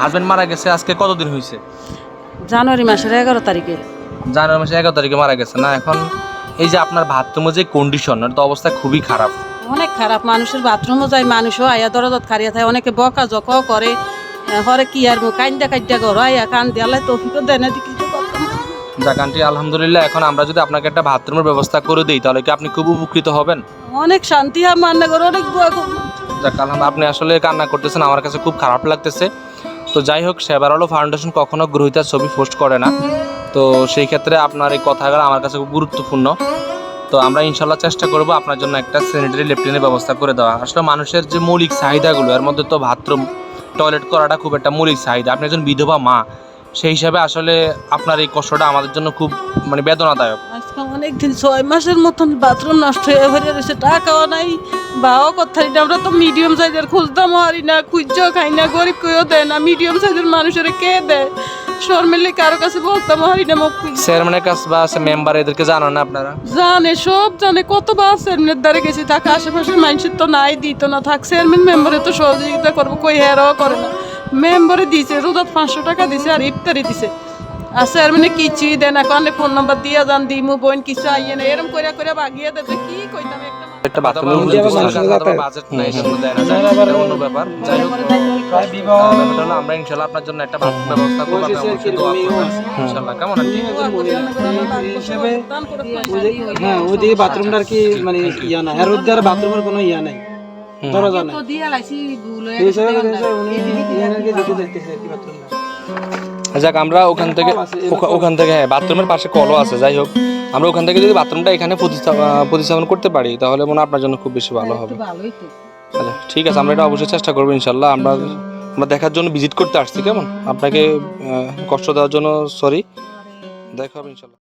Husband মারা গেছে আজকে কতদিন হয়েছে জানুয়ারি মাসের এগারো তারিখে। জানুয়ারি মাসের এগারো তারিখে মারা গেছে না? এখন এই যে আপনার বাথরুমের যে কন্ডিশন তো অবস্থা খুবই খারাপ। অনেক খারাপ মানুষের বাথরুমও যায় মানুষও আয়া দরজাত খারিয়া থাকে অনেকে বকা জকাও করে। হরে কি আর কান্দা কান্দা ঘর আয়া কান দিয়ালে তৌফিকও দেয় না করতাম। যাক আন্টি আলহামদুলিল্লাহ এখন আমরা যদি আপনাকে একটা বাথরুমের ব্যবস্থা করে দিই তাহলে কি আপনি খুব উপকৃত হবেন? অনেক শান্তি হয় মান্না করে অনেক যাক আলহামদুলিল্লাহ আপনি আসলে কান্না করতেছেন আমার কাছে খুব খারাপ লাগতেছে। তো যাই হোক সেবার আলো ফাউন্ডেশন কখনো গ্রহিতার ছবি পোস্ট করে না। তো সেই ক্ষেত্রে আপনার এই কথাগুলো আমার কাছে খুব গুরুত্বপূর্ণ। তো আমরা ইনশাল্লাহ চেষ্টা করব আপনার জন্য একটা স্যানিটারি লেফটেনের ব্যবস্থা করে দেওয়া। আসলে মানুষের যে মৌলিক চাহিদাগুলো, এর মধ্যে তো বাথরুম টয়লেট করাটা খুব একটা মৌলিক চাহিদা। আপনি একজন বিধবা মা সেই হিসাবে আসলে আপনার এই কষ্টটা আমাদের জন্য খুব মানে বেদনাদায়ক। আজকে অনেক দিন ছয় মাসের মতন বাথরুম নষ্ট হয়ে ভরে রয়েছে টাকাও নাই বাও কথা আমরা তো মিডিয়াম সাইজের খুঁজতাম হারি না খুঁজও খাই না গরিব কেউ দেয় না মিডিয়াম সাইজের মানুষের কে দেয়? শর্মিলি কারও কাছে বলতাম হারি না মুখ খুঁজে। চেয়ারম্যানের কাছে বা মেম্বার এদেরকে জানান না আপনারা? জানে সব জানে কত কতবার চেয়ারম্যানের দ্বারে গেছি তাকে আশেপাশের মানুষের তো নাই দিত না থাক চেয়ারম্যান মেম্বারে তো সহযোগিতা করব কই হেরাও করে না। মেম্বারে দিছে রোজাত পাঁচশো টাকা দিছে আর ইফতারি দিছে আছে আর মানে কিছুই দেন না কারণে ফোন নাম্বার দিয়ে যান দিমু বোন কিছু আইয়ে না এরম করে করে বাগিয়ে দেবে কি কইতাম একটা বাজেট নাই অন্য ব্যাপার। যাই হোক হলো আমরা আপনার জন্য একটা বাথরুম ব্যবস্থা করব আপনি দোয়া করবেন। কেমন হিসেবে হ্যাঁ বাথরুমটার কি মানে ইয়া না হ্যাঁ বাথরুমের কোনো ইয়া নাই। যাক আমরা ওখান থেকে ওখা- ওখান থেকে হ্যাঁ বাথরুমের পাশে কলও আছে যাই হোক। আমরা ওখান থেকে যদি বাথরুমটা এখানে প্রতিস্থাপন প্রতিস্থাপন করতে পারি তাহলে মনে হয় আপনার জন্য খুব বেশি ভালো হবে। আচ্ছা ঠিক আছে আমরা এটা অবশ্যই চেষ্টা করব ইনশাল্লাহ। আমরা আমরা দেখার জন্য ভিজিট করতে আসছি কেমন? আপনাকে কষ্ট দেওয়ার জন্য সরি দেখা হবে ইনশাল্লাহ।